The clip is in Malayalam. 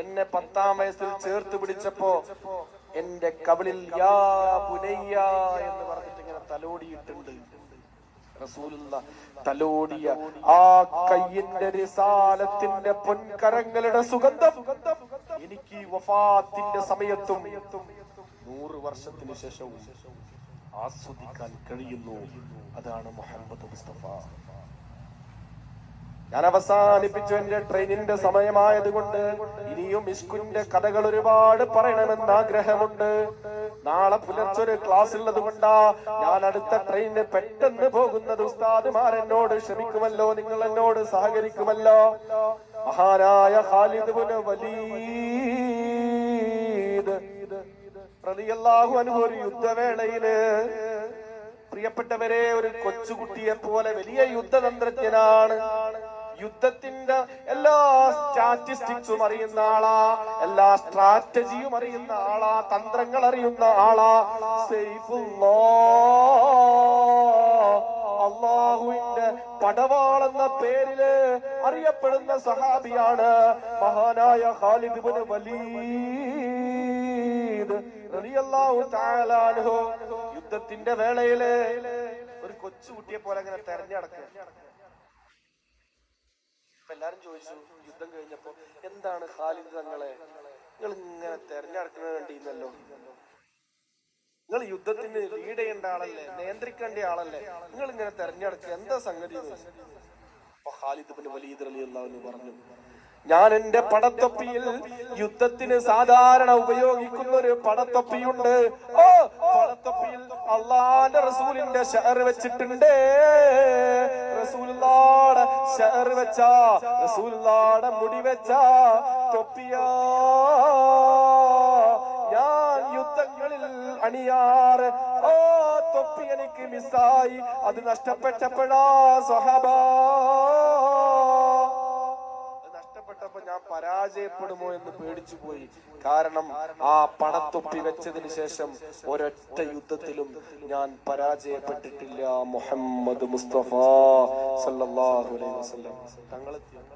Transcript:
എന്നെ പത്താം വയസ്സിൽ ചേർത്ത് പിടിച്ചപ്പോ എന്റെ കവിളിൽ യാ പുനയ്യ എന്ന് പറഞ്ഞിട്ട് ഇങ്ങനെ തലോടിയിട്ടുണ്ട്. തലോടിയ ആ കയ്യിന്റെ റിസാലത്തിന്റെ പൊൻകരങ്ങളുടെ സുഗന്ധം എനിക്ക് വഫാത്തിന്റെ സമയത്തും നൂറ് വർഷത്തിന് ശേഷവും ആസ്വദിക്കാൻ കഴിയുന്നു. അതാണ് മുഹമ്മദ് മുസ്തഫ. ഞാൻ അവസാനിപ്പിച്ചു എന്റെ ട്രെയിനിന്റെ സമയമായതുകൊണ്ട് ഇനിയും ഇസ്കുന്റെ കഥകൾ ഒരുപാട് പറയണമെന്ന് ആഗ്രഹമുണ്ട് നാളെ പുലർച്ചെ ഒരു ക്ലാസ് ഉള്ളത് കൊണ്ടാ ഞാൻ അടുത്ത ട്രെയിനിന് പെട്ടെന്ന് പോകുന്നത്. ഉസ്താദുമാർ എന്നോട് ക്ഷമിക്കുമല്ലോ നിങ്ങൾ എന്നോട് സഹകരിക്കുമല്ലോ. മഹാനായ ഖാലിദ് വലീദ് റളിയല്ലാഹു അൻഹു ഒരു യുദ്ധവേളയിൽ പ്രിയപ്പെട്ടവരെ ഒരു കൊച്ചുകുട്ടിയെ പോലെ വലിയ യുദ്ധതന്ത്രജ്ഞനാണ്. യുദ്ധത്തിന്റെ എല്ലാ സ്റ്റാറ്റിസ്റ്റിക്സും അറിയുന്ന ആളാ എല്ലാ സ്ട്രാറ്റജിയും അറിയുന്ന ആളാ തന്ത്രങ്ങൾ അറിയുന്ന ആളാ. സൈഫുല്ലാ അള്ളാഹുവിന്റെ പടവാളെന്ന പേരിൽ അറിയപ്പെടുന്ന സഹാബിയാണ് മഹാനായ ഖാലിദ് വലീദ് യുദ്ധത്തിന്റെ വേളയിൽ ഒരു കൊച്ചുകുട്ടിയെ പോലെ അങ്ങനെ തെരഞ്ഞെടുക്കുക. അപ്പൊ എല്ലാരും ചോദിച്ചു യുദ്ധം കഴിഞ്ഞപ്പോ എന്താണ് ഖാലിദ് തങ്ങളെ? നിങ്ങൾ ഇങ്ങനെ തെരഞ്ഞെടുക്കുന്നത് കണ്ടിരുന്നല്ലോ നിങ്ങൾ യുദ്ധത്തിന് ലീഡ് ചെയ്യേണ്ട ആളല്ലേ നിയന്ത്രിക്കേണ്ട ആളല്ലേ? നിങ്ങൾ ഇങ്ങനെ തെരഞ്ഞെടുക്കുക എന്താ സംഗതി അപ്പൊ ഖാലിദ് പിന്നെ റളിയല്ലാഹു അൻഹു പറഞ്ഞു ഞാൻ എന്റെ പടത്തൊപ്പിയിൽ യുദ്ധത്തിന് സാധാരണ ഉപയോഗിക്കുന്ന ഒരു പടത്തൊപ്പിയുണ്ട്. ഓ പടത്തൊപ്പിയിൽ അള്ളാന്റെ റസൂലിന്റെ ഷെയർ വെച്ചിട്ടുണ്ട്. റസൂലുള്ളാടെ ഷെയർ വെച്ച റസൂലുള്ളാടെ മുടി വെച്ച തൊപ്പിയാ. ഞാൻ യുദ്ധങ്ങളിൽ അണിയാറ്. ഓ തൊപ്പി എനിക്ക് മിസ്സായി. അത് നഷ്ടപ്പെട്ടപ്പോഴാ സ്വഹബ പരാജയപ്പെടുമോ എന്ന് പേടിച്ചു പോയി കാരണം ആ പണത്തൊപ്പി വെച്ചതിന് ശേഷം ഒരൊറ്റ യുദ്ധത്തിലും ഞാൻ പരാജയപ്പെട്ടിട്ടില്ല. മുഹമ്മദ് മുസ്തഫ സല്ലല്ലാഹു അലൈഹി വസല്ലം. തങ്ങളെത്തി